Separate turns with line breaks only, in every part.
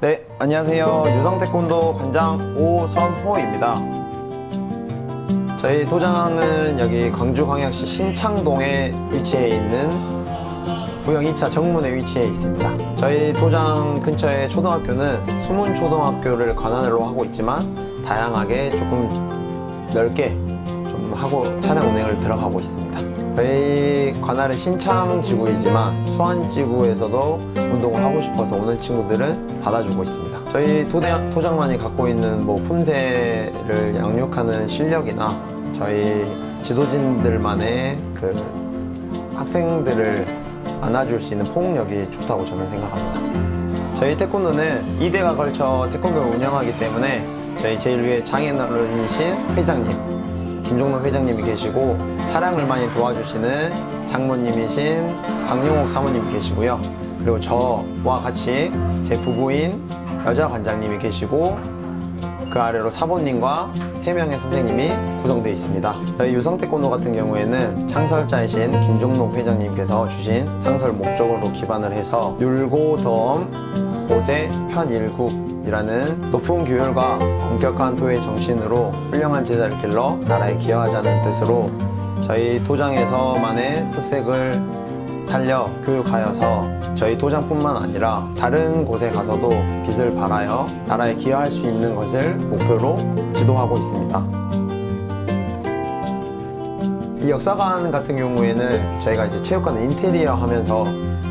네, 안녕하세요. 유성태권도 관장 오선호입니다. 저희 도장은 여기 광주광역시 신창동에 위치해 있는 부영 2차 정문에 위치해 있습니다. 저희 도장 근처의 초등학교는 수문초등학교를 관할로 하고 있지만 다양하게 조금 넓게 좀 하고 차량 운행을 들어가고 있습니다. 저희 관할은 신창지구이지만 수안 지구에서도 운동을 하고 싶어서 오는 친구들은 받아주고 있습니다. 저희 도장, 도장만이 갖고 있는 뭐 품새를 양육하는 실력이나 저희 지도진들만의 그 학생들을 안아줄 수 있는 포용력이 좋다고 저는 생각합니다. 저희 태권도는 2대가 걸쳐 태권도를 운영하기 때문에 저희 제일 위에 장인어른이신 회장님 김종록 회장님이 계시고 차량을 많이 도와주시는 장모님이신 강용옥 사모님이 계시고요. 그리고 저와 같이 제 부부인 여자 관장님이 계시고 그 아래로 사모님과 세 명의 선생님이 구성되어 있습니다. 저희 유성태권도 같은 경우에는 창설자이신 김종록 회장님께서 주신 창설 목적으로 기반을 해서 율고 덤 고제 편일국 이라는 높은 교율과 엄격한 도의 정신으로 훌륭한 제자를 길러 나라에 기여하자는 뜻으로 저희 도장에서만의 특색을 살려 교육하여서 저희 도장뿐만 아니라 다른 곳에 가서도 빛을 발하여 나라에 기여할 수 있는 것을 목표로 지도하고 있습니다. 이 역사관 같은 경우에는 저희가 이제 체육관 인테리어 하면서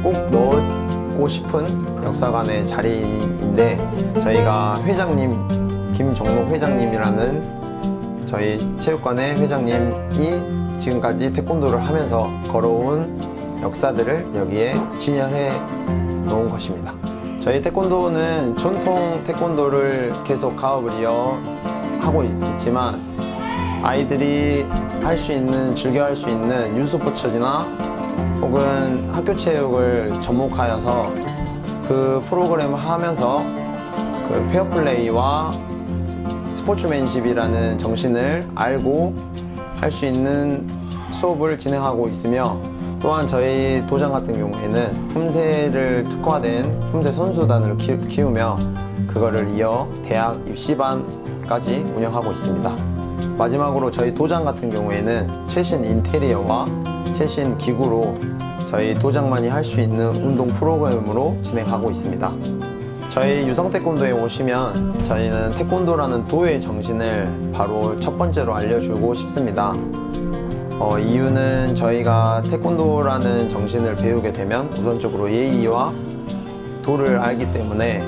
꼭 넣고 싶은 역사관의 자리인데 저희가 회장님 김정록 회장님이라는 저희 체육관의 회장님이 지금까지 태권도를 하면서 걸어온 역사들을 여기에 진열해 놓은 것입니다. 저희 태권도는 전통 태권도를 계속 가업을 이어 하고 있- 있지만 아이들이 할 수 있는 즐겨 할 수 있는 유스포츠나 혹은 학교 체육을 접목하여서 그 프로그램을 하면서 그 페어플레이와 스포츠맨십이라는 정신을 알고 할 수 있는 수업을 진행하고 있으며 또한 저희 도장 같은 경우에는 품새를 특화된 품새 선수단을 키- 키우며 그거를 이어 대학 입시반까지 운영하고 있습니다. 마지막으로 저희 도장 같은 경우에는 최신 인테리어와 최신 기구로 저희 도장만이 할 수 있는 운동 프로그램으로 진행하고 있습니다. 저희 유성태권도에 오시면 저희는 태권도라는 도의 정신을 바로 첫 번째로 알려주고 싶습니다. 어, 이유는 저희가 태권도라는 정신을 배우게 되면 우선적으로 예의와 도를 알기 때문에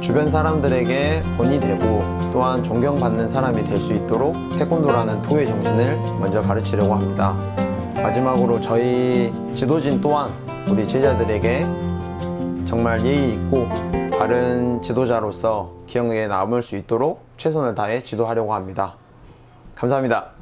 주변 사람들에게 본이 되고 또한 존경받는 사람이 될 수 있도록 태권도라는 도의 정신을 먼저 가르치려고 합니다. 마지막으로 저희 지도진 또한 우리 제자들에게 정말 예의 있고 바른 지도자로서 기억에 남을 수 있도록 최선을 다해 지도하려고 합니다. 감사합니다.